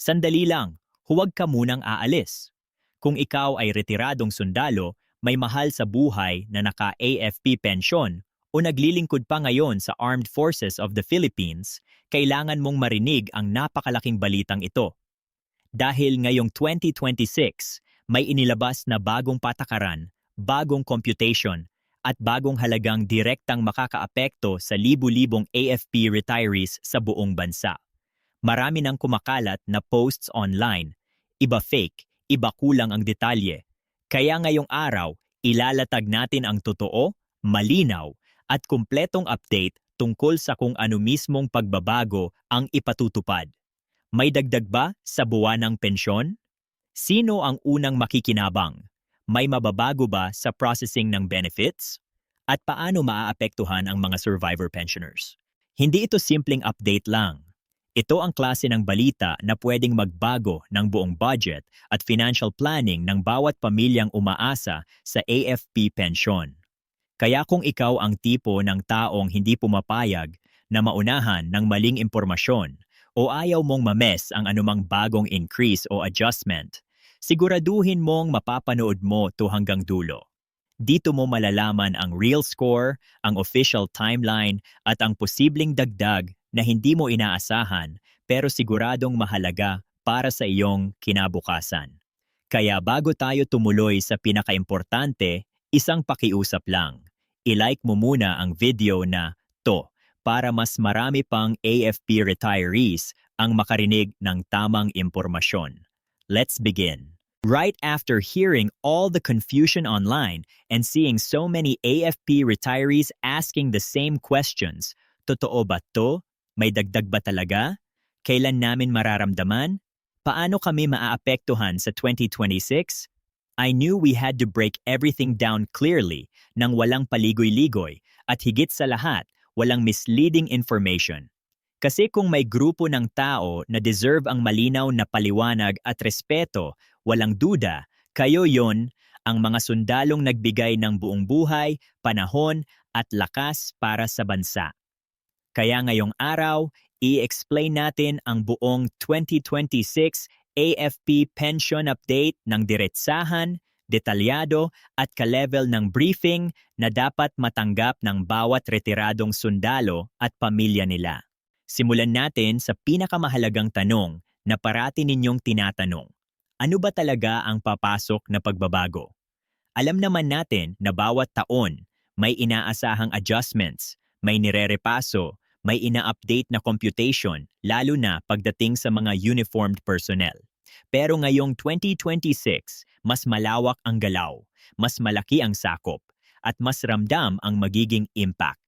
Sandali lang, huwag ka munang aalis. Kung ikaw ay retiradong sundalo, may mahal sa buhay na naka-AFP pensyon o naglilingkod pa ngayon sa Armed Forces of the Philippines, kailangan mong marinig ang napakalaking balitang ito. Dahil ngayong 2026, may inilabas na bagong patakaran, bagong computation, at bagong halagang direktang makakaapekto sa libu-libong AFP retirees sa buong bansa. Marami nang kumakalat na posts online, iba fake, iba kulang ang detalye. Kaya ngayong araw, ilalatag natin ang totoo, malinaw, at kumpletong update tungkol sa kung ano mismong pagbabago ang ipatutupad. May dagdag ba sa buwan ng pensyon? Sino ang unang makikinabang? May mababago ba sa processing ng benefits? At paano maaapektuhan ang mga survivor pensioners? Hindi ito simpleng update lang. Ito ang klase ng balita na pwedeng magbago ng buong budget at financial planning ng bawat pamilyang umaasa sa AFP pension. Kaya kung ikaw ang tipo ng taong hindi pumapayag na maunahan ng maling impormasyon o ayaw mong mames ang anumang bagong increase o adjustment, siguraduhin mong mapapanood mo to hanggang dulo. Dito mo malalaman ang real score, ang official timeline, at ang posibleng dagdag na hindi mo inaasahan pero siguradong mahalaga para sa iyong kinabukasan. Kaya bago tayo tumuloy sa pinakaimportante, isang pakiusap lang. I-like mo muna ang video na to para mas marami pang AFP retirees ang makarinig ng tamang impormasyon. Let's begin. Right after hearing all the confusion online and seeing so many AFP retirees asking the same questions, totoo ba to? May dagdag ba talaga? Kailan namin mararamdaman? Paano kami maaapektuhan sa 2026? I knew we had to break everything down clearly nang walang paligoy-ligoy at higit sa lahat, walang misleading information. Kasi kung may grupo ng tao na deserve ang malinaw na paliwanag at respeto, walang duda, kayo yon ang mga sundalong nagbigay ng buong buhay, panahon at lakas para sa bansa. Kaya ngayong araw, i-explain natin ang buong 2026 AFP pension update ng diretsahan, detalyado at ka-level ng briefing na dapat matanggap ng bawat retiradong sundalo at pamilya nila. Simulan natin sa pinakamahalagang tanong na parati ninyong tinatanong. Ano ba talaga ang papasok na pagbabago? Alam naman natin na bawat taon may inaasahang adjustments, may nirerepaso, may ina-update na computation, lalo na pagdating sa mga uniformed personnel. Pero ngayong 2026, mas malawak ang galaw, mas malaki ang sakop, at mas ramdam ang magiging impact.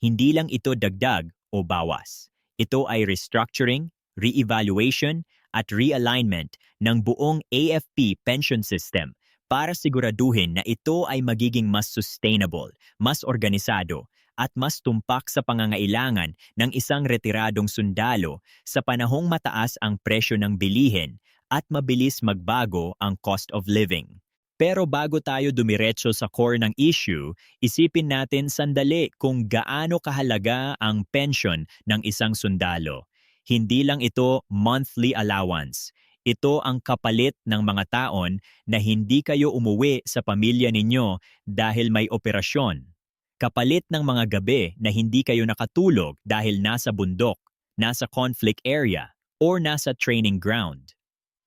Hindi lang ito dagdag o bawas. Ito ay restructuring, re-evaluation, at realignment ng buong AFP pension system para siguraduhin na ito ay magiging mas sustainable, mas organisado, at mas tumpak sa pangangailangan ng isang retiradong sundalo sa panahong mataas ang presyo ng bilihin at mabilis magbago ang cost of living. Pero bago tayo dumiretso sa core ng issue, isipin natin sandali kung gaano kahalaga ang pension ng isang sundalo. Hindi lang ito monthly allowance. Ito ang kapalit ng mga taon na hindi kayo umuwi sa pamilya ninyo dahil may operasyon. Kapalit ng mga gabi na hindi kayo nakatulog dahil nasa bundok, nasa conflict area, or nasa training ground.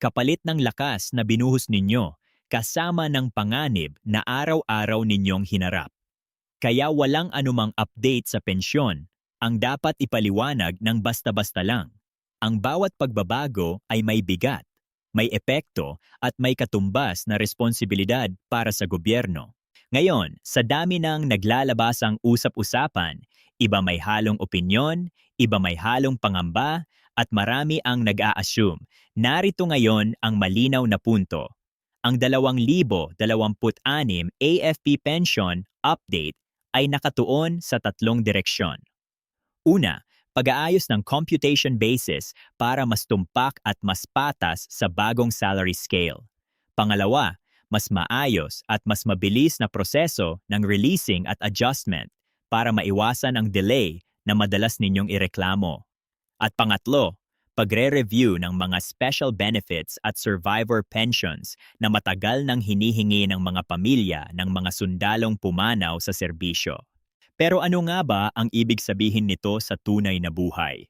Kapalit ng lakas na binuhos ninyo kasama ng panganib na araw-araw ninyong hinarap. Kaya walang anumang update sa pensyon ang dapat ipaliwanag ng basta-basta lang. Ang bawat pagbabago ay may bigat, may epekto at may katumbas na responsibilidad para sa gobyerno. Ngayon, sa dami ng naglalabasang usap-usapan, iba may halong opinyon, iba may halong pangamba, at marami ang nag-a-assume. Narito ngayon ang malinaw na punto ang 2026 AFP pension update ay nakatuon sa tatlong direksyon. Una, pag-aayos ng computation basis para mas tumpak at mas patas sa bagong salary scale. Pangalawa, mas maayos at mas mabilis na proseso ng releasing at adjustment para maiwasan ang delay na madalas ninyong ireklamo. At pangatlo, pagre-review ng mga special benefits at survivor pensions na matagal nang hinihingi ng mga pamilya ng mga sundalong pumanaw sa serbisyo. Pero ano nga ba ang ibig sabihin nito sa tunay na buhay?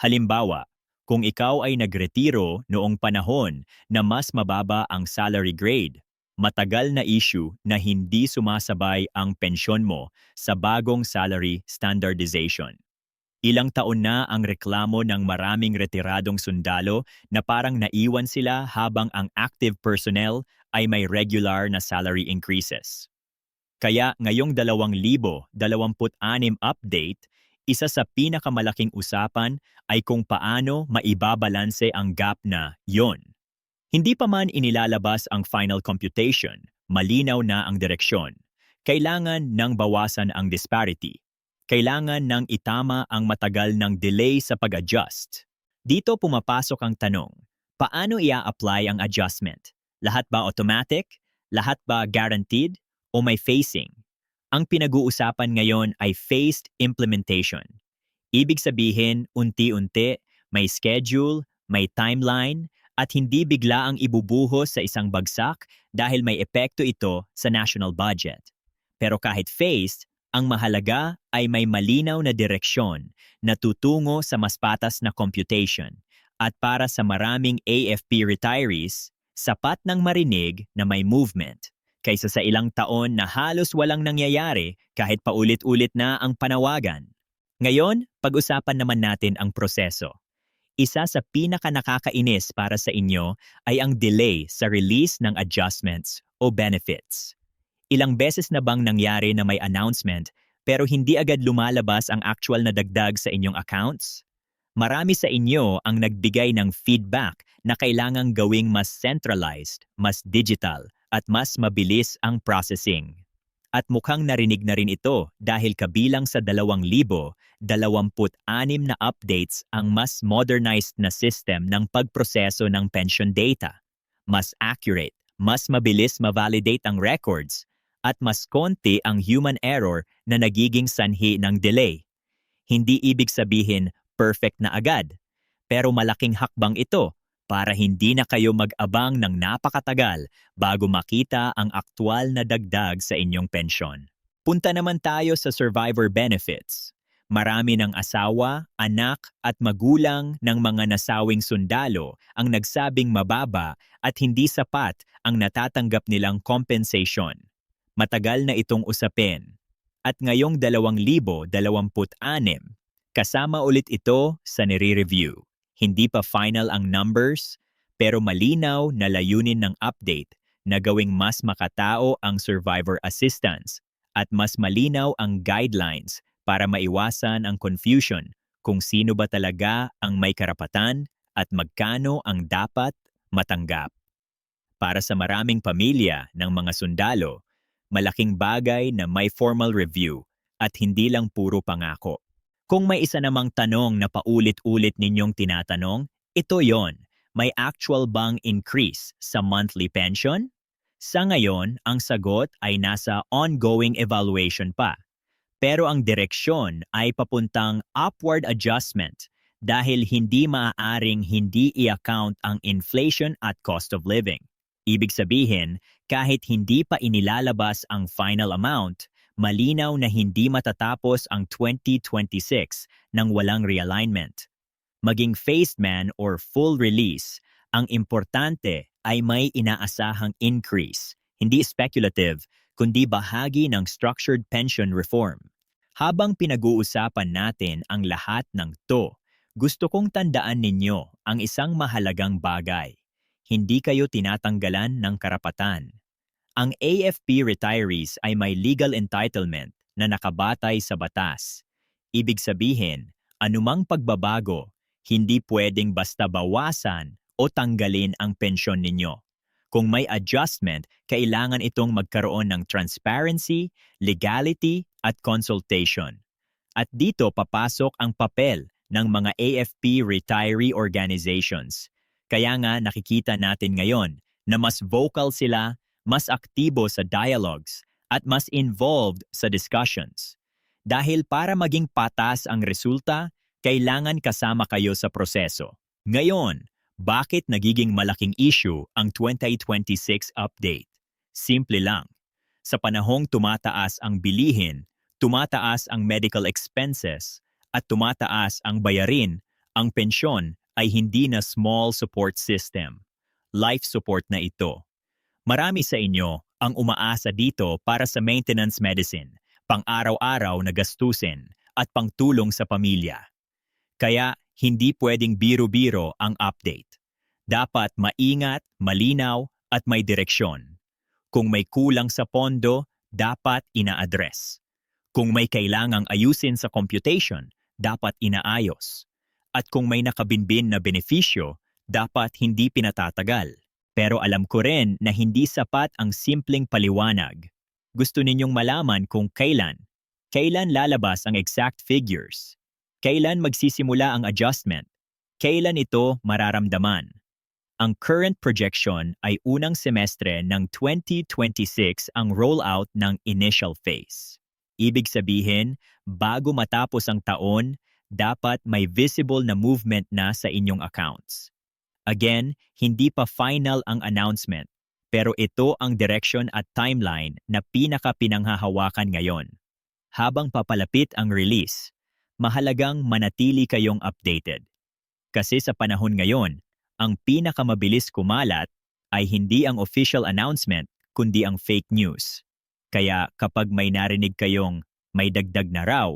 Halimbawa, kung ikaw ay nagretiro noong panahon na mas mababa ang salary grade, matagal na issue na hindi sumasabay ang pensyon mo sa bagong salary standardization. Ilang taon na ang reklamo ng maraming retiradong sundalo na parang naiwan sila habang ang active personnel ay may regular na salary increases. Kaya ngayong 2026 update, isa sa pinakamalaking usapan ay kung paano maibabalanse ang gap na yon. Hindi pa man inilalabas ang final computation, malinaw na ang direksyon. Kailangan nang bawasan ang disparity kailangan ng itama ang matagal ng delay sa pag-adjust. Dito pumapasok ang tanong, paano ia-apply ang adjustment? Lahat ba automatic? Lahat ba guaranteed? O may phasing? Ang pinag-uusapan ngayon ay phased implementation. Ibig sabihin, unti-unti, may schedule, may timeline, at hindi bigla ang ibubuhos sa isang bagsak dahil may epekto ito sa national budget. Pero kahit phased, ang mahalaga ay may malinaw na direksyon na tutungo sa mas patas na computation at para sa maraming AFP retirees, sapat ng marinig na may movement kaysa sa ilang taon na halos walang nangyayari kahit paulit-ulit na ang panawagan. Ngayon, pag-usapan naman natin ang proseso. Isa sa pinaka nakakainis para sa inyo ay ang delay sa release ng adjustments o benefits. Ilang beses na bang nangyari na may announcement pero hindi agad lumalabas ang actual na dagdag sa inyong accounts? Marami sa inyo ang nagbigay ng feedback na kailangang gawing mas centralized, mas digital, at mas mabilis ang processing. At mukhang narinig na rin ito dahil kabilang sa 2,026 na updates ang mas modernized na system ng pagproseso ng pension data. Mas accurate, mas mabilis ma-validate ang records, at mas konti ang human error na nagiging sanhi ng delay. Hindi ibig sabihin perfect na agad, pero malaking hakbang ito para hindi na kayo mag-abang ng napakatagal bago makita ang aktwal na dagdag sa inyong pensyon. Punta naman tayo sa survivor benefits. Marami ng asawa, anak at magulang ng mga nasawing sundalo ang nagsabing mababa at hindi sapat ang natatanggap nilang compensation. Matagal na itong usapin. At ngayong 2026, kasama ulit ito sa nire-review. Hindi pa final ang numbers, pero malinaw na layunin ng update na gawing mas makatao ang survivor assistance at mas malinaw ang guidelines para maiwasan ang confusion kung sino ba talaga ang may karapatan at magkano ang dapat matanggap. Para sa maraming pamilya ng mga sundalo, malaking bagay na may formal review at hindi lang puro pangako. Kung may isa namang tanong na paulit-ulit ninyong tinatanong, ito yon. May actual bang increase sa monthly pension? Sa ngayon, ang sagot ay nasa ongoing evaluation pa. Pero ang direksyon ay papuntang upward adjustment dahil hindi maaaring hindi i-account ang inflation at cost of living. Ibig sabihin, kahit hindi pa inilalabas ang final amount, malinaw na hindi matatapos ang 2026 nang walang realignment. Maging phased man or full release, ang importante ay may inaasahang increase, hindi speculative, kundi bahagi ng structured pension reform. Habang pinag-uusapan natin ang lahat ng to, gusto kong tandaan ninyo ang isang mahalagang bagay hindi kayo tinatanggalan ng karapatan. Ang AFP retirees ay may legal entitlement na nakabatay sa batas. Ibig sabihin, anumang pagbabago, hindi pwedeng basta bawasan o tanggalin ang pensyon ninyo. Kung may adjustment, kailangan itong magkaroon ng transparency, legality, at consultation. At dito papasok ang papel ng mga AFP retiree organizations kaya nga nakikita natin ngayon na mas vocal sila, mas aktibo sa dialogues, at mas involved sa discussions. Dahil para maging patas ang resulta, kailangan kasama kayo sa proseso. Ngayon, bakit nagiging malaking issue ang 2026 update? Simple lang. Sa panahong tumataas ang bilihin, tumataas ang medical expenses, at tumataas ang bayarin, ang pensyon ay hindi na small support system. Life support na ito. Marami sa inyo ang umaasa dito para sa maintenance medicine, pang-araw-araw na gastusin, at pangtulong sa pamilya. Kaya hindi pwedeng biro-biro ang update. Dapat maingat, malinaw, at may direksyon. Kung may kulang sa pondo, dapat ina-address. Kung may kailangang ayusin sa computation, dapat inaayos. At kung may nakabinbin na benepisyo, dapat hindi pinatatagal. Pero alam ko rin na hindi sapat ang simpleng paliwanag. Gusto ninyong malaman kung kailan. Kailan lalabas ang exact figures? Kailan magsisimula ang adjustment? Kailan ito mararamdaman? Ang current projection ay unang semestre ng 2026 ang rollout ng initial phase. Ibig sabihin, bago matapos ang taon, dapat may visible na movement na sa inyong accounts. Again, hindi pa final ang announcement, pero ito ang direction at timeline na pinaka-pinanghahawakan ngayon. Habang papalapit ang release, mahalagang manatili kayong updated. Kasi sa panahon ngayon, ang pinakamabilis kumalat ay hindi ang official announcement kundi ang fake news. Kaya kapag may narinig kayong may dagdag na raw,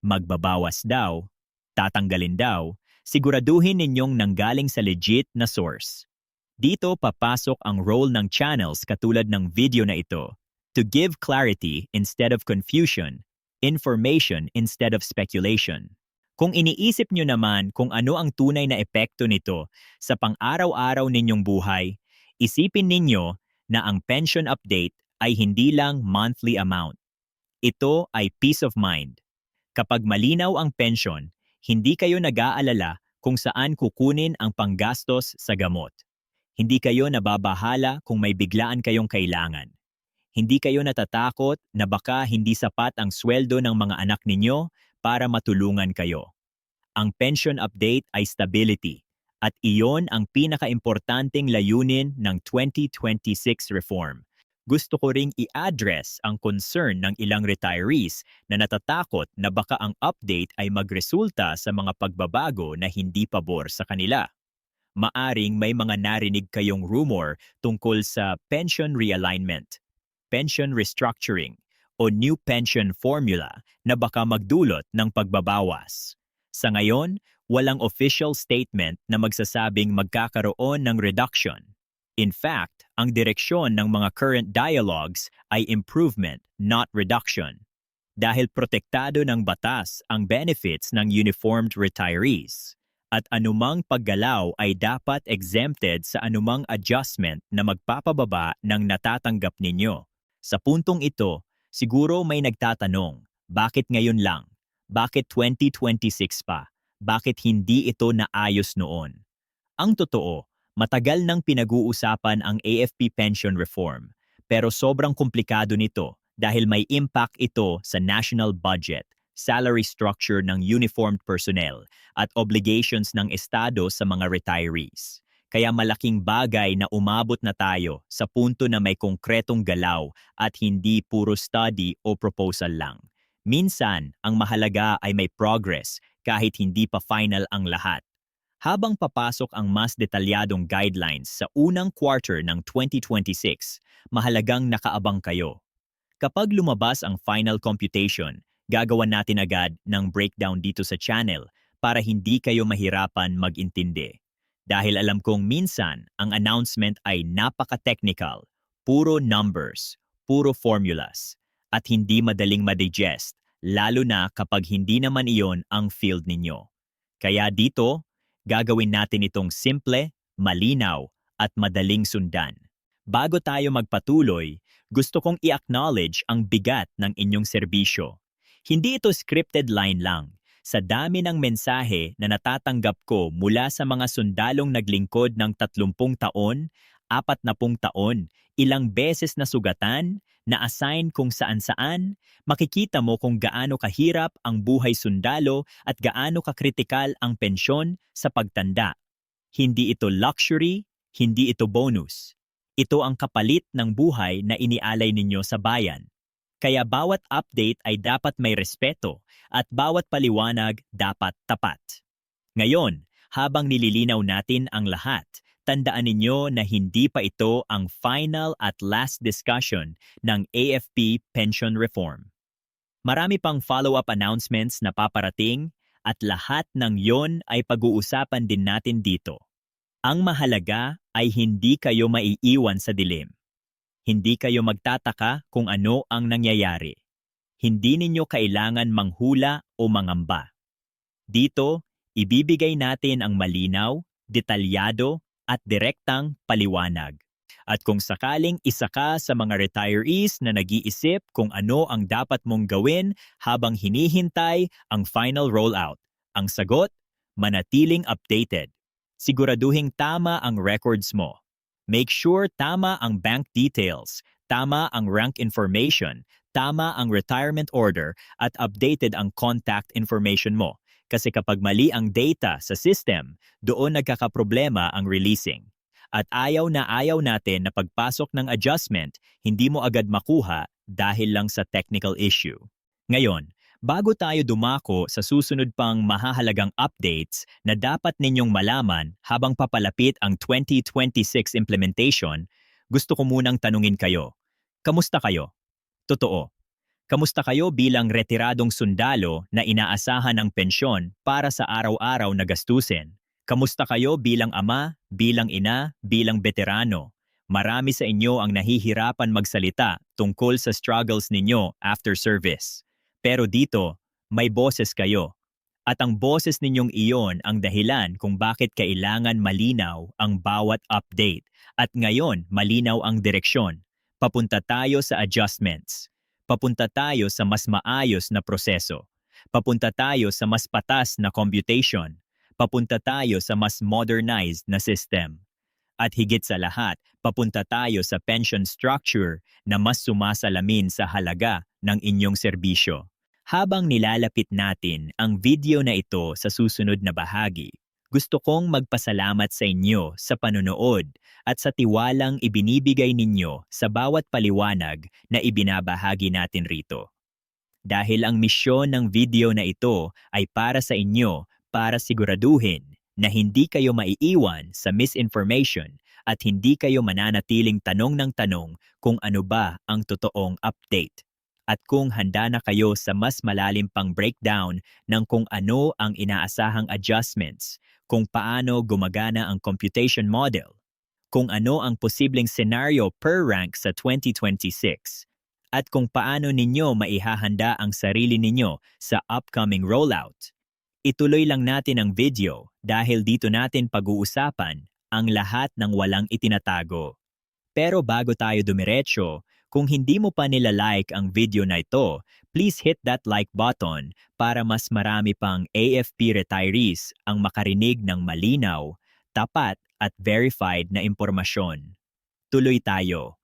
magbabawas daw, tatanggalin daw, siguraduhin ninyong nanggaling sa legit na source. Dito papasok ang role ng channels katulad ng video na ito to give clarity instead of confusion, information instead of speculation. Kung iniisip nyo naman kung ano ang tunay na epekto nito sa pang-araw-araw ninyong buhay, isipin ninyo na ang pension update ay hindi lang monthly amount. Ito ay peace of mind. Kapag malinaw ang pension, hindi kayo nag-aalala kung saan kukunin ang panggastos sa gamot. Hindi kayo nababahala kung may biglaan kayong kailangan. Hindi kayo natatakot na baka hindi sapat ang sweldo ng mga anak ninyo para matulungan kayo. Ang pension update ay stability at iyon ang pinakaimportanteng layunin ng 2026 reform gusto ko ring i-address ang concern ng ilang retirees na natatakot na baka ang update ay magresulta sa mga pagbabago na hindi pabor sa kanila. Maaring may mga narinig kayong rumor tungkol sa pension realignment, pension restructuring, o new pension formula na baka magdulot ng pagbabawas. Sa ngayon, walang official statement na magsasabing magkakaroon ng reduction In fact, ang direksyon ng mga current dialogues ay improvement, not reduction. Dahil protektado ng batas ang benefits ng uniformed retirees at anumang paggalaw ay dapat exempted sa anumang adjustment na magpapababa ng natatanggap ninyo. Sa puntong ito, siguro may nagtatanong, bakit ngayon lang? Bakit 2026 pa? Bakit hindi ito naayos noon? Ang totoo, Matagal nang pinag-uusapan ang AFP pension reform, pero sobrang komplikado nito dahil may impact ito sa national budget, salary structure ng uniformed personnel, at obligations ng Estado sa mga retirees. Kaya malaking bagay na umabot na tayo sa punto na may konkretong galaw at hindi puro study o proposal lang. Minsan, ang mahalaga ay may progress kahit hindi pa final ang lahat. Habang papasok ang mas detalyadong guidelines sa unang quarter ng 2026, mahalagang nakaabang kayo. Kapag lumabas ang final computation, gagawan natin agad ng breakdown dito sa channel para hindi kayo mahirapan mag-intindi. Dahil alam kong minsan ang announcement ay napaka-technical, puro numbers, puro formulas, at hindi madaling madigest, lalo na kapag hindi naman iyon ang field ninyo. Kaya dito, Gagawin natin itong simple, malinaw, at madaling sundan. Bago tayo magpatuloy, gusto kong i-acknowledge ang bigat ng inyong serbisyo. Hindi ito scripted line lang. Sa dami ng mensahe na natatanggap ko mula sa mga sundalong naglingkod ng 30 taon, 40 taon, ilang beses na sugatan, na-assign kung saan-saan, makikita mo kung gaano kahirap ang buhay sundalo at gaano kakritikal ang pensyon sa pagtanda. Hindi ito luxury, hindi ito bonus. Ito ang kapalit ng buhay na inialay ninyo sa bayan. Kaya bawat update ay dapat may respeto at bawat paliwanag dapat tapat. Ngayon, habang nililinaw natin ang lahat, tandaan ninyo na hindi pa ito ang final at last discussion ng AFP pension reform. Marami pang follow-up announcements na paparating at lahat ng yon ay pag-uusapan din natin dito. Ang mahalaga ay hindi kayo maiiwan sa dilim. Hindi kayo magtataka kung ano ang nangyayari. Hindi ninyo kailangan manghula o mangamba. Dito, ibibigay natin ang malinaw, detalyado, at direktang paliwanag. At kung sakaling isa ka sa mga retirees na nag-iisip kung ano ang dapat mong gawin habang hinihintay ang final rollout, ang sagot, manatiling updated. Siguraduhing tama ang records mo. Make sure tama ang bank details, tama ang rank information, tama ang retirement order, at updated ang contact information mo. Kasi kapag mali ang data sa system, doon nagkakaproblema ang releasing. At ayaw na ayaw natin na pagpasok ng adjustment, hindi mo agad makuha dahil lang sa technical issue. Ngayon, bago tayo dumako sa susunod pang mahahalagang updates na dapat ninyong malaman habang papalapit ang 2026 implementation, gusto ko munang tanungin kayo. Kamusta kayo? Totoo. Kamusta kayo bilang retiradong sundalo na inaasahan ng pensyon para sa araw-araw na gastusin? Kamusta kayo bilang ama, bilang ina, bilang veterano? Marami sa inyo ang nahihirapan magsalita tungkol sa struggles ninyo after service. Pero dito, may boses kayo. At ang boses ninyong iyon ang dahilan kung bakit kailangan malinaw ang bawat update. At ngayon, malinaw ang direksyon. Papunta tayo sa adjustments. Papunta tayo sa mas maayos na proseso. Papunta tayo sa mas patas na computation. Papunta tayo sa mas modernized na system. At higit sa lahat, papunta tayo sa pension structure na mas sumasalamin sa halaga ng inyong serbisyo. Habang nilalapit natin ang video na ito sa susunod na bahagi, gusto kong magpasalamat sa inyo sa panonood at sa tiwalang ibinibigay ninyo sa bawat paliwanag na ibinabahagi natin rito. Dahil ang misyon ng video na ito ay para sa inyo para siguraduhin na hindi kayo maiiwan sa misinformation at hindi kayo mananatiling tanong ng tanong kung ano ba ang totoong update at kung handa na kayo sa mas malalim pang breakdown ng kung ano ang inaasahang adjustments, kung paano gumagana ang computation model, kung ano ang posibleng scenario per rank sa 2026, at kung paano ninyo maihahanda ang sarili ninyo sa upcoming rollout. Ituloy lang natin ang video dahil dito natin pag-uusapan ang lahat ng walang itinatago. Pero bago tayo dumiretso, kung hindi mo pa nila-like ang video na ito, please hit that like button para mas marami pang AFP retirees ang makarinig ng malinaw, tapat at verified na impormasyon. Tuloy tayo.